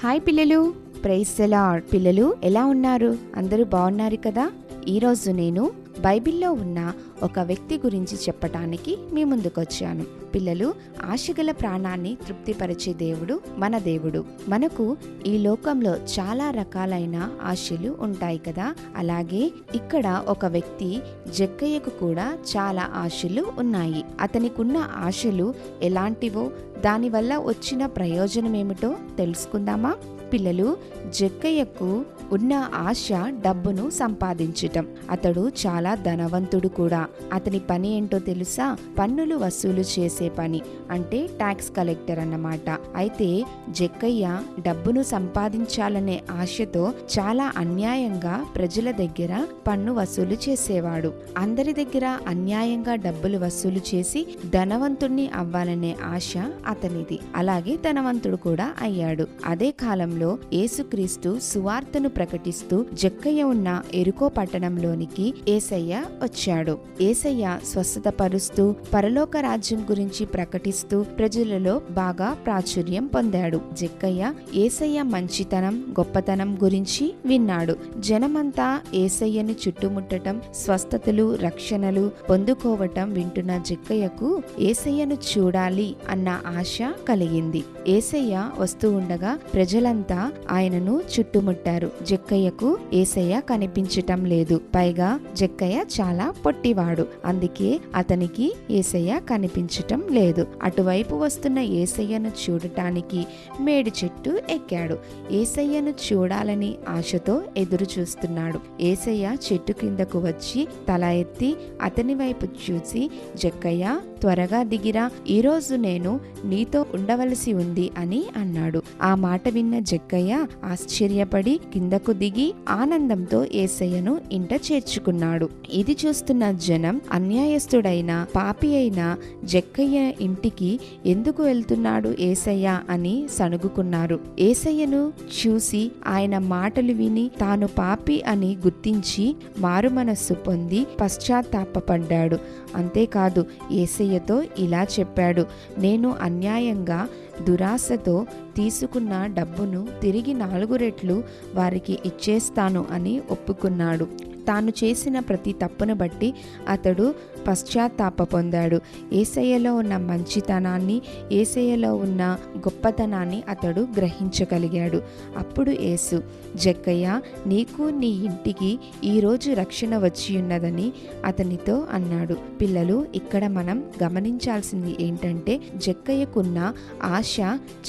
Hi పిల్లలు. Price ఎలా పిల్లలు ఎలా ఉన్నారు? అందరూ బాగున్నారు కదా? ఈరోజు నేను బైబిల్లో ఉన్న ఒక వ్యక్తి గురించి చెప్పటానికి మీ ముందుకొచ్చాను. పిల్లలు ఆశగల ప్రాణాన్ని తృప్తిపరిచే దేవుడు మన దేవుడు. మనకు ఈ లోకంలో చాలా రకాలైన ఆశలు ఉంటాయి కదా? అలాగే ఇక్కడ ఒక వ్యక్తి జక్కయ్యకు కూడా చాలా ఆశలు ఉన్నాయి. అతనికున్న ఆశలు ఎలాంటివో దానివల్ల వచ్చిన ప్రయోజనం ఏమిటో తెలుసుకుందామా? పిల్లలు జక్కయ్యకు ఉన్న ఆశ డబ్బును సంపాదించటం. అతడు చాలా ధనవంతుడు కూడా. అతని పని ఏంటో తెలుసా? పన్నులు వసూలు చేసే పని. అంటే ట్యాక్స్ కలెక్టర్ అన్నమాట. అయితే జక్కయ్య డబ్బును సంపాదించాలనే ఆశతో చాలా అన్యాయంగా ప్రజల దగ్గర పన్ను వసూలు చేసేవాడు. అందరి దగ్గర అన్యాయంగా డబ్బులు వసూలు చేసి ధనవంతుణ్ణి అవ్వాలనే ఆశ అతనిది. అలాగే ధనవంతుడు కూడా అయ్యాడు. అదే కాలంలో యేసుక్రీస్తు సువార్తను ప్రకటిస్తూ జక్కయ్య ఉన్న ఎరుకో పట్టణంలోనికి ఏసయ్య వచ్చాడు. ఏసయ్య స్వస్థత పరుస్తూ పరలోక రాజ్యం గురించి ప్రకటిస్తూ ప్రజలలో బాగా ప్రాచుర్యం పొందాడు. జక్కయ్య ఏసయ్య మంచితనం గొప్పతనం గురించి విన్నాడు. జనమంతా ఏసయ్యను చుట్టుముట్టటం స్వస్థతలు రక్షణలు పొందుకోవటం వింటున్న జక్కయ్యకు ఏసయ్యను చూడాలి అన్న ఆశ కలిగింది. ఏసయ్య వస్తూ ఉండగా ప్రజలంతా ఆయనను చుట్టుముట్టారు. జక్కయ్యకు ఏసయ్య కనిపించటం లేదు. పైగా జక్కయ్య చాలా పొట్టివాడు. అందుకే అతనికి ఏసయ్య కనిపించటం లేదు. అటువైపు వస్తున్న ఏసయ్యను చూడటానికి మేడి చెట్టు ఎక్కాడు. ఏసయ్యను చూడాలని ఆశతో ఎదురు చూస్తున్నాడు. ఏసయ్య చెట్టు కిందకు వచ్చి తల ఎత్తి అతని వైపు చూసి జక్కయ్య త్వరగా దిగిరా. ఈరోజు నేను నీతో ఉండవలసి ఉంది అని అన్నాడు. ఆ మాట విన్న జక్కయ్య ఆశ్చర్యపడి కింద కిందకు దిగి ఆనందంతో ఏసయ్యను ఇంట చేర్చుకున్నాడు. ఇది చూస్తున్న జనం అన్యాయస్తుడైన పాపి అయిన జక్కయ్య ఇంటికి ఎందుకు వెళ్తున్నాడు ఏసయ్య అని సణుగుకున్నారు. ఏసయ్యను చూసి ఆయన మాటలు విని తాను పాపి అని గుర్తించి మారుమనస్సు పొంది పశ్చాత్తాపపడ్డాడు. అంతేకాదు ఏసయ్యతో ఇలా చెప్పాడు నేను అన్యాయంగా దురాశతో తీసుకున్న డబ్బును తిరిగి నాలుగు రెట్లు వారికి ఇచ్చేస్తాను అని ఒప్పుకున్నాడు. తాను చేసిన ప్రతి తప్పును బట్టి అతడు పశ్చాత్తాప పొందాడు. ఏసయ్యలో ఉన్న మంచితనాన్ని ఏసయ్యలో ఉన్న గొప్పతనాన్ని అతడు గ్రహించగలిగాడు. అప్పుడు యేసు జక్కయ్య నీకు నీ ఇంటికి ఈరోజు రక్షణ వచ్చి ఉన్నదని అతనితో అన్నాడు. పిల్లలు ఇక్కడ మనం గమనించాల్సింది ఏంటంటే జక్కయ్యకున్న ఆశ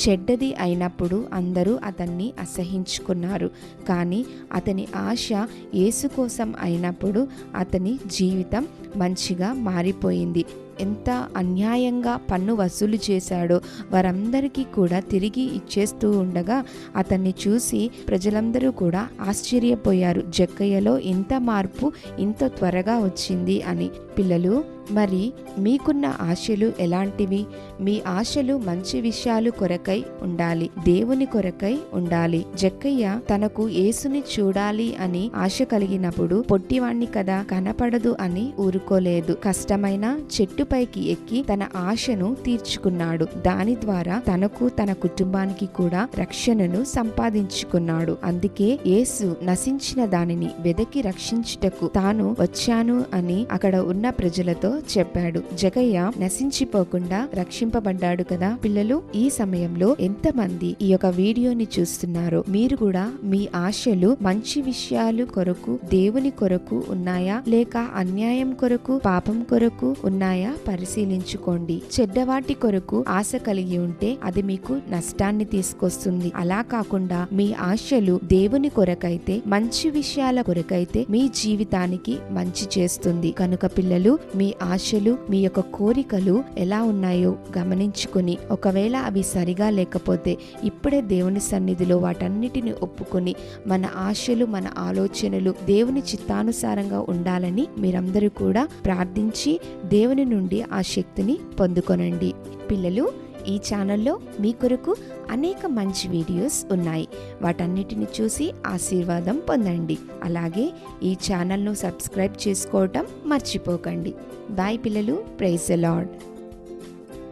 చెడ్డది అయినప్పుడు అందరూ అతన్ని అసహించుకున్నారు. కానీ అతని ఆశ యేసు కోసం అయినప్పుడు అతని జీవితం మంచిగా మారిపోయింది. ఎంత అన్యాయంగా పన్ను వసూలు చేశాడో వారందరికీ కూడా తిరిగి ఇచ్చేస్తూ ఉండగా అతన్ని చూసి ప్రజలందరూ కూడా ఆశ్చర్యపోయారు. జక్కయ్యలో ఇంత మార్పు ఇంత త్వరగా వచ్చింది అని. పిల్లలు మరి మీకున్న ఆశలు ఎలాంటివి? మీ ఆశలు మంచి విషయాలు కొరకై ఉండాలి దేవుని కొరకై ఉండాలి. జక్కయ్య తనకు యేసుని చూడాలి అని ఆశ కలిగినప్పుడు పొట్టివాణ్ణి కదా కనపడదు అని ఊరుకోలేదు. కష్టమైన చెట్టుపైకి ఎక్కి తన ఆశను తీర్చుకున్నాడు. దాని ద్వారా తనకు తన కుటుంబానికి కూడా రక్షణను సంపాదించుకున్నాడు. అందుకే యేసు నశించిన దానిని వెదకి రక్షించుటకు తాను వచ్చాను అని అక్కడ ఉన్న ప్రజలతో చెప్పాడు. జగయ్య నశించిపోకుండా రక్షింపబడ్డాడు కదా. పిల్లలు ఈ సమయంలో ఎంతమంది ఈ యొక్క వీడియోని చూస్తున్నారో మీరు కూడా మీ ఆశలు మంచి విషయాలు కొరకు దేవుని కొరకు ఉన్నాయా? లేక అన్యాయం కొరకు పాపం కొరకు ఉన్నాయా? పరిశీలించుకోండి. చెడ్డవాటి కొరకు ఆశ కలిగి ఉంటే అది మీకు నష్టాన్ని తీసుకొస్తుంది. అలా కాకుండా మీ ఆశలు దేవుని కొరకైతే మంచి విషయాల కొరకైతే మీ జీవితానికి మంచి చేస్తుంది. కనుక పిల్లలు మీ ఆశలు మీ యొక్క కోరికలు ఎలా ఉన్నాయో గమనించుకుని ఒకవేళ అవి సరిగా లేకపోతే ఇప్పుడే దేవుని సన్నిధిలో వాటన్నిటిని ఒప్పుకొని మన ఆశలు మన ఆలోచనలు దేవుని చిత్తానుసారంగా ఉండాలని మీరందరూ కూడా ప్రార్థించి దేవుని నుండి ఆ శక్తిని పొందుకొనండి. పిల్లలు ఈ ఛానల్లో మీ కొరకు అనేక మంచి వీడియోస్ ఉన్నాయి. వాటన్నిటిని చూసి ఆశీర్వాదం పొందండి. అలాగే ఈ ఛానల్ను సబ్స్క్రైబ్ చేసుకోవటం మర్చిపోకండి. బాయ్ పిల్లలు ప్రైజ్ లార్డ్.